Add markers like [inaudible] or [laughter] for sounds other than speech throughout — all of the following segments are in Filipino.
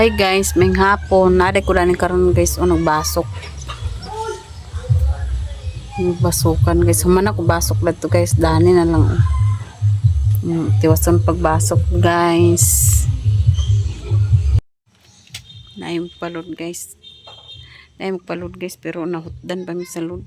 Hi guys, may hapon. Nade ko lang karon guys o nagbasok. Nagbasukan guys. Humana ko basok dito guys. Dani na lang. Mm, tiwasan pagbasok guys. Naay magpalod guys. Naay magpalod guys pero nahutdan pa mi sa lod.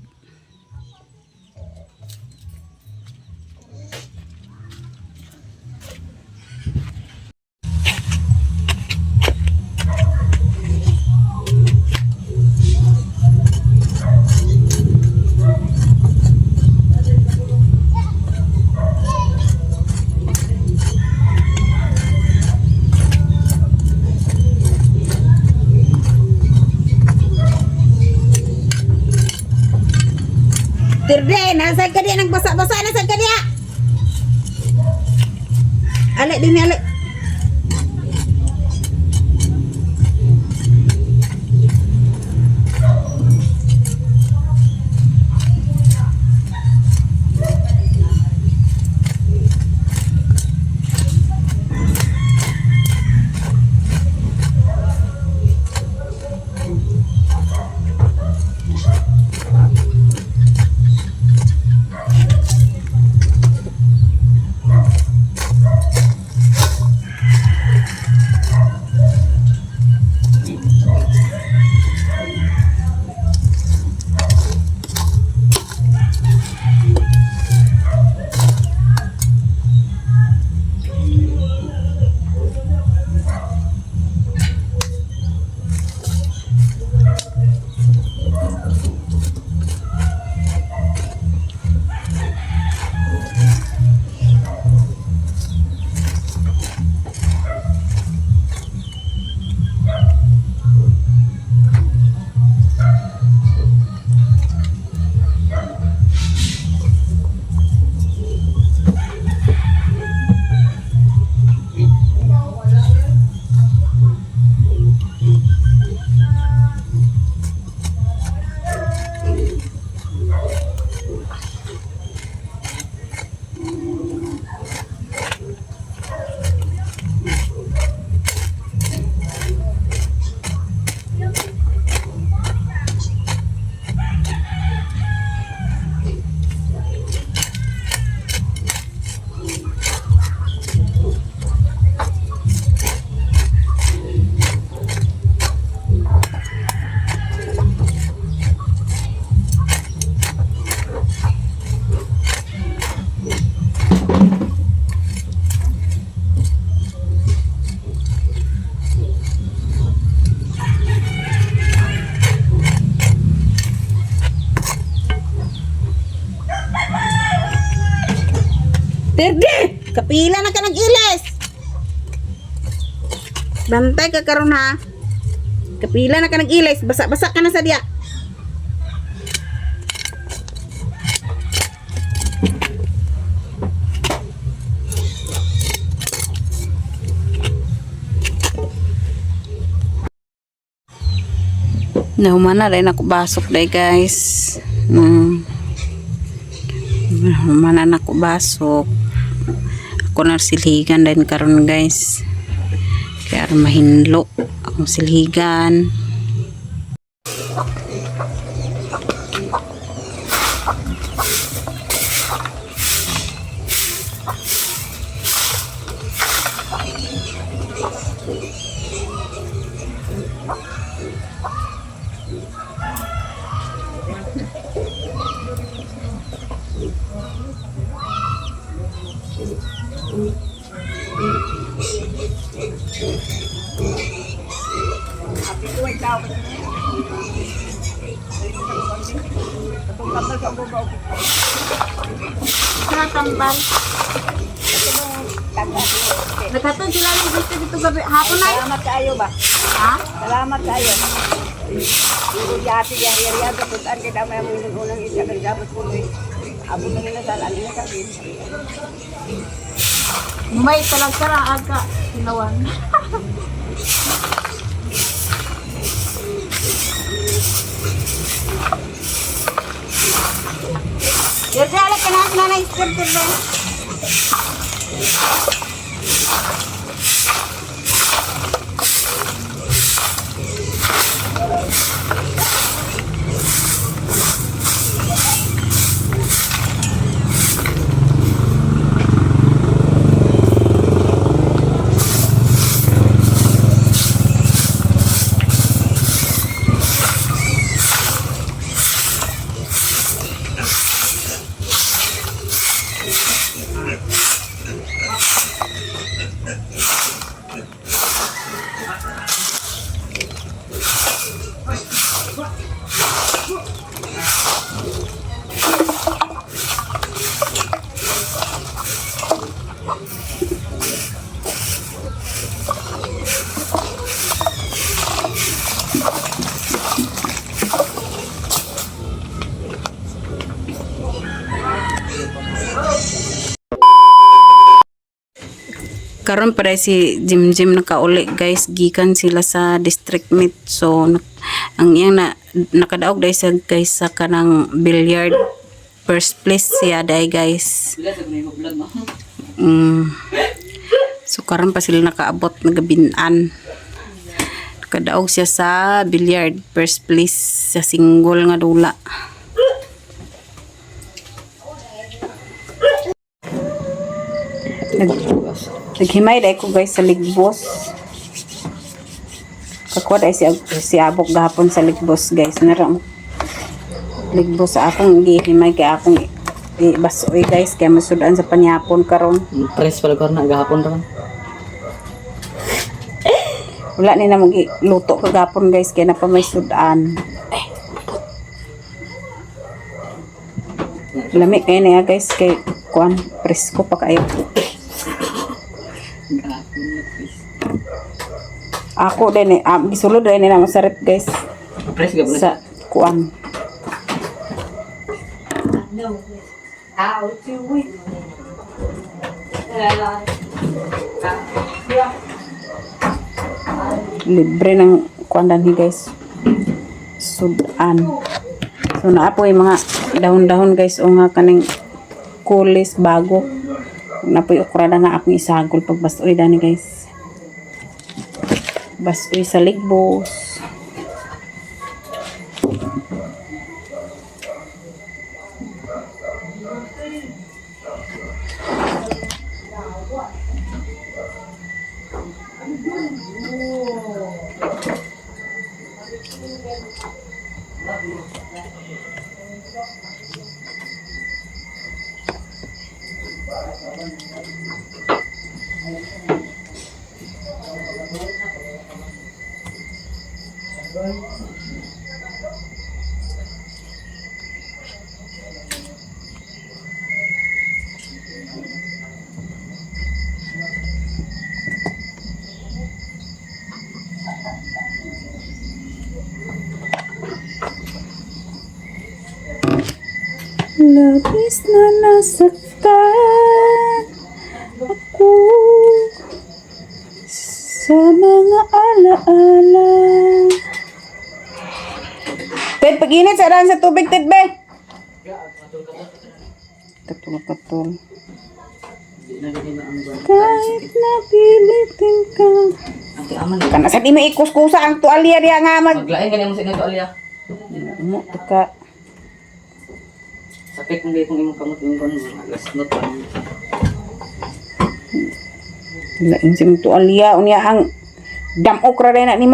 Nasa ka diya nagbasa-basa na sa ka diya. Alik din alik. Kapila na ka nag-ilis. Bantay ka karon ha. Kapila na ka nag-ilis, basa-basa ka na sa diya. Nahumana rin ako basok day guys. Mm. Humana na ako basok. Na silhigan din karon guys. Kaya mahinlo akong silhigan. Nakatambal. Nagkatong sila ng gusto dito gabi. Hapon na. Salamat kayo ba? Ha? Salamat kayo. Yung yati yang area ka putan kita may mo yung unang isa ka dapat ko eh. Abo na nila sa lalim sa din. May talag-tara aga. Sinawan. [laughs] Tirde, alik ka na. Karon para si Jim Jim nakauli guys gikan sila sa district meet. So ang iyang na nakadaog dai sa guys sa kanang billiard first place siya dai guys. Mm. so karon pa sila nakaabot nagabinan. Nakadaog siya sa billiard first place sa single nga dula. Nag Naghimay dai ko guys sa ligbos. Kakuha dai si, si Abok gahapon sa ligbos guys. Nara mo. Ligbos sa akong gihimay kay akong i- basoy guys kaya masudan sa panyapon karon. Press pala ko na gahapon ra. [laughs] Wala ni na luto kagapon guys kaya na pa may sudan. Lami kayo na guys kay kuan presko pa kayo. Ako din eh, um, gisulod din na masarap guys Press gapon. sa kuan. Libre ng kuan ni guys. Sudan. So naa po yung mga dahon-dahon guys o nga kaning kulis bago. Na po yung ukrada nga akong isagol pag basoy dani guys. Basoy sa ligbos. Labis na nasaktan ako sa mga alaala. Ted, pag-init sa sa tubig, Ted, be. Katul-katul. Kahit napilitin ka. Ate aman. Kana sa di mo ikuskusa ang tuwalya diya nga mag... Maglain ka mo sa inyo alya. Mo, ka. Sakit kung di kong imong kamot yung kon last note pa. Lain mong tuwalya. Unya ang damok ra na ni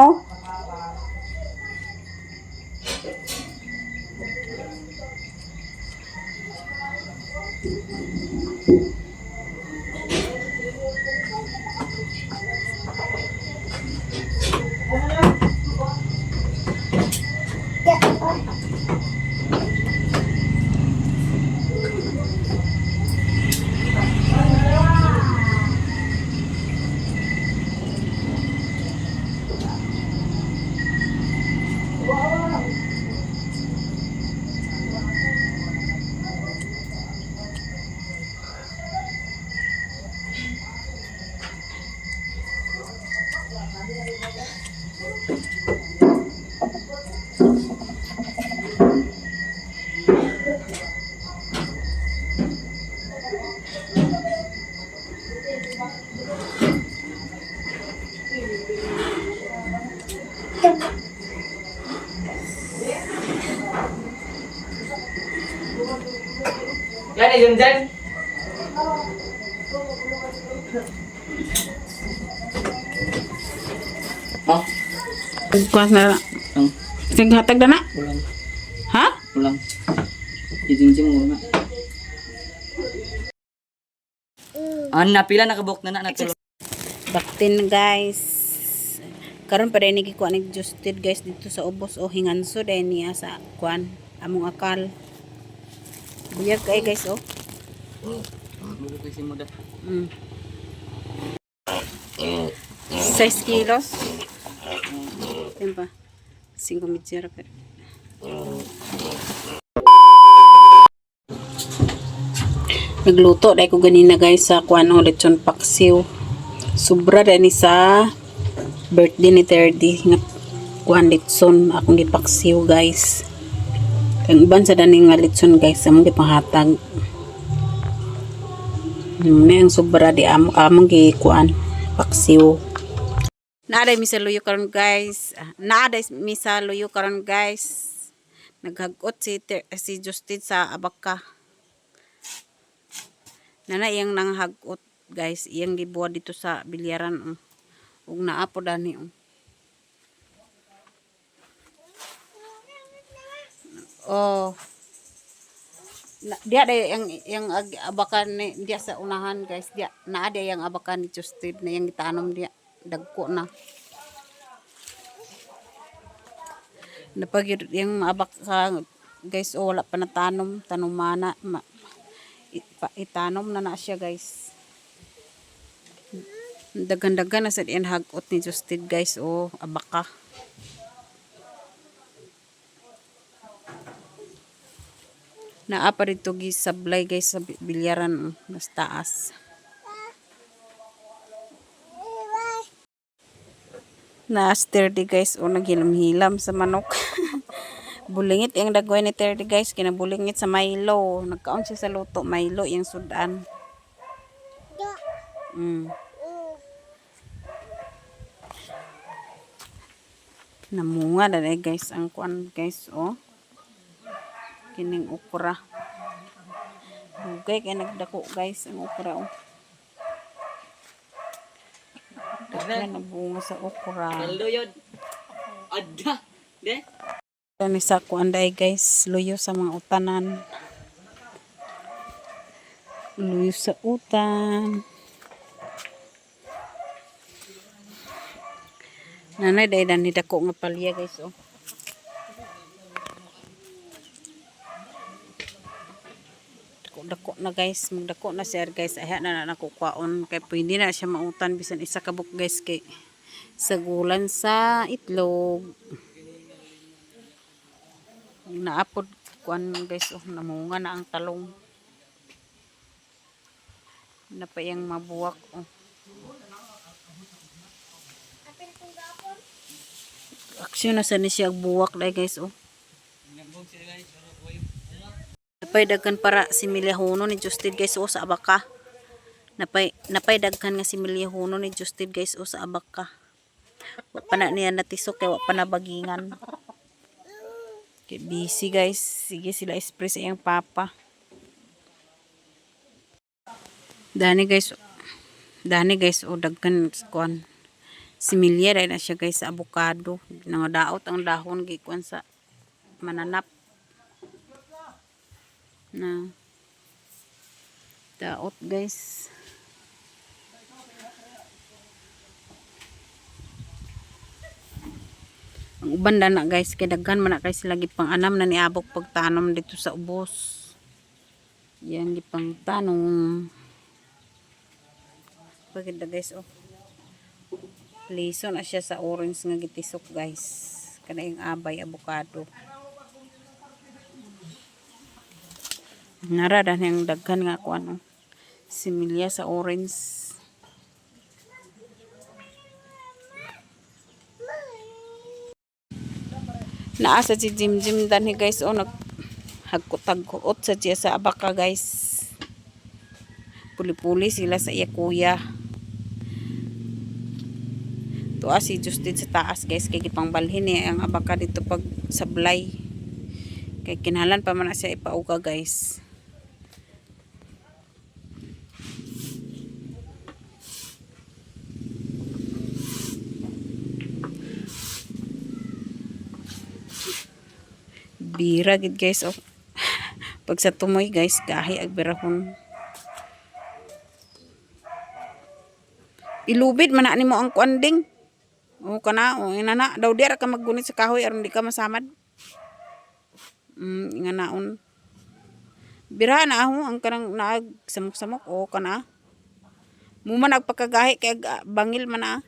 yun dyan. Oh, Kuwas na lang. ang Sige, hatag na na. ulang, Ha? ulang. Kijinjing mo na. Ah, napila nakabuk na na natulog. Baktin guys. Karon pa rin nagikuha ni Justin guys dito sa ubos o hinganso dahil niya sa kuan among akal. Buyag kay guys oh. Mugo kasi mo da. Mm. 6 kilos. Yan pa. 5 medyera pa. Nagluto dahil ko ganina guys sa kuan o lechon paksiw. Sobra ni sa birthday ni Terdy nga kuhan litson akong gipaksiw guys. Kang uban sa dani nga litson guys among gipanghatag. Muna ang sobra di amo among gikuan paksiw. Naaday mi sa luyo karon guys. Naaday mi sa luyo karon guys. Naghagot si si Justin sa abaka. Nana iyang nanghagot guys. Iyang gibuwa dito sa bilyaran. Um. Ug naapo dani. Um. Oh. Na, dia ada yang yang abakan ni dia sa unahan guys. Dia na ada yang abakan ni Justin na yang gitanom dia. Dagko na. Napag yung abak sa guys oh, wala pa natanom tanumana ma, itanom na na siya guys. Dagan-dagan na sa diyan hagot ni Justin guys oh abaka naa pa dito gisablay guys sa bi- bilyaran oh, mas taas. Na sturdy guys. O naghilam-hilam sa manok. [laughs] Bulingit. Yung dagway ni Terdy guys kinabulingit sa Milo. Nagkaon siya sa luto Milo yung sudan. Mm. namunga na na guys ang kuan guys oh kining okra Hugay kay nagdako guys ang okra oh. Daghan na bunga sa okra. Kaluyod. Adda. De. Ni sa kuanday guys, luyo sa mga utanan. Luyo sa utan. Nanay day dan ni dako nga palya guys oh. Dako na guys, magdako na siya guys. Ay na na nakukwaon kay pwede na siya mautan bisan isa ka book guys kay sagulan sa itlog. Naapod kuan guys oh namunga na ang talong. Napayang mabuwak oh. Aksyon na sa ni siya buwak dai guys oh. Napay daghan para si Miliahono ni Justin guys oh sa abaka. Napay napay daghan nga si Miliahono ni Justin guys oh sa abaka. Wa pa na niya natisok kay wa pa na bagingan. Kay busy guys. Sige sila express iyang papa. Dani guys. Dani guys o daghan kuan. Similya dahil na siya guys sa avocado. Nangadaot ang dahon gikuan sa mananap. Na daot guys. Ang uban na guys, kay daghan man na kay sila gipang na niabok pagtanom dito sa ubos. Yan gipang tanong. Pagkita guys oh. Liso na siya sa orange nga gitisok guys. Kana yung abay avocado. Narada yung daghan nga ko ano. Similya sa orange. Naasa si Jim Jim dani guys o nag hagkutag-kuot sa siya sa abaka guys. Puli-puli sila sa iya kuya. Tuwa si Justin sa taas guys kay gipang balhin ang abaka dito pag sablay. Kay kinahanglan pa man siya ipauga guys. Bira gid guys oh. [laughs] Pag sa tumoy guys, gahi ag birahon. Ilubid man na nimo ang kuanding. O kana o inana daw di ra ka maggunit sa kahoy aron di ka masamad. Mm, nga naon. Bira na ako ang kanang naag samok-samok o kana. Mo man nagpakagahi kay ah, bangil man na.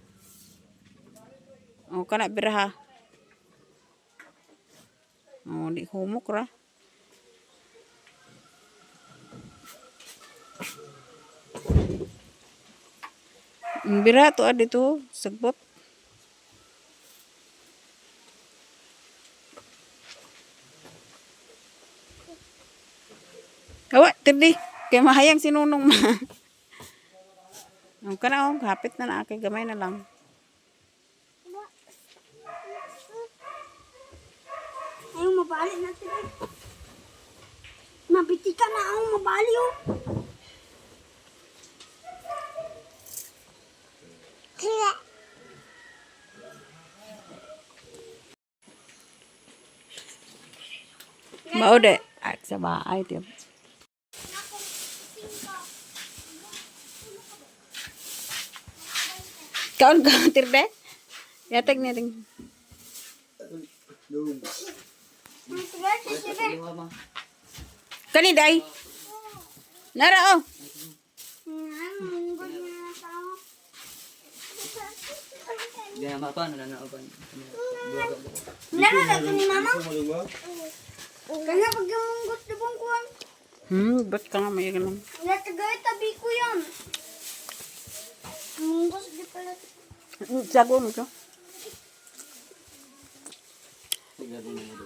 O kana biraha. O di humok ra. Bira to ah dito. Sagbot. Awa, tindi. Kaya mahayang sinunong ma. [laughs] Ang kana oh, hapit na na kay gamay na lang. Mabali natin eh. Mabiti ka na ang mabali oh. Kaya. Mao de. At sa bahay di. Kaon ka tirde? Yatag niya ting. Kani day. Nara oh. Di na mapa, nananaoban. Nalala ka ni mama? Kaya pag yung gusto bang kuhan, Hmm, ba't ka nga may ganun? natagay tabi ko yan. Munggos di pala. Sago mo to. Hindi.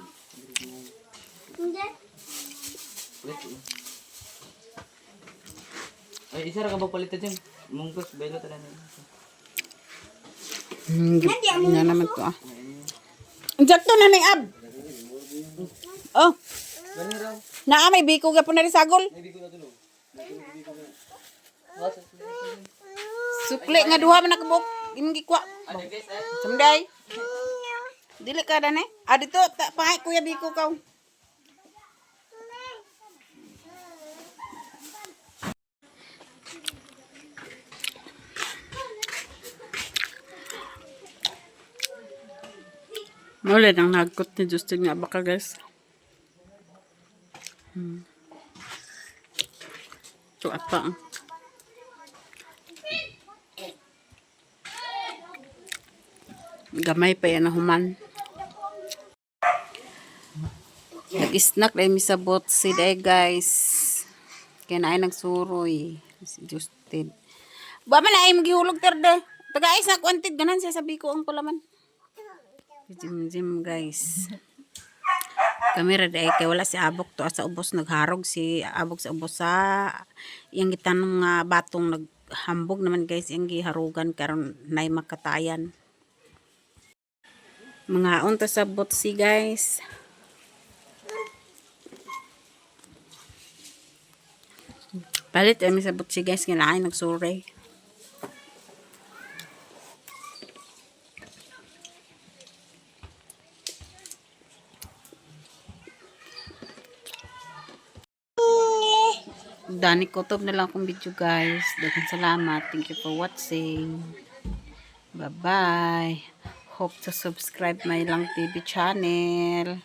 Ay, isa ra ka ba palitan dyan? Munggos, belo tayo na. Hmm, na naman to ah. Sakto na ni Ab. Oh. Naa may biko ka po na rin sagol. Sukli nga duha man nakabok. Imong gikwa. Someday. Dili ka dane. Ah dito ta pahay kuya biko kaw. Muli nang nagkot ni Justin nga baka guys. Hmm. Ito ata. ah. Gamay pa yan na human. Nag-snack dahil mi sabot si day guys. Kaya na ay nagsuroy. Si Justin. Ba man ay magihulog terde. Taga-ayos na kwantid. Ganan siya sabi ko ang pulaman. Jim guys. Kamera dahil kay wala si Abok to sa ubos nagharog si Abok sa ubos sa yung gitanong nga batong naghambog naman guys yung giharugan karon nay makatayan. Mga unta sa botsi guys. Palit kami sa botsi guys kinain nagsuray. Dani Kotob na lang akong video guys. Daghang salamat. Thank you for watching. Bye-bye. Hope to subscribe my lang TV channel.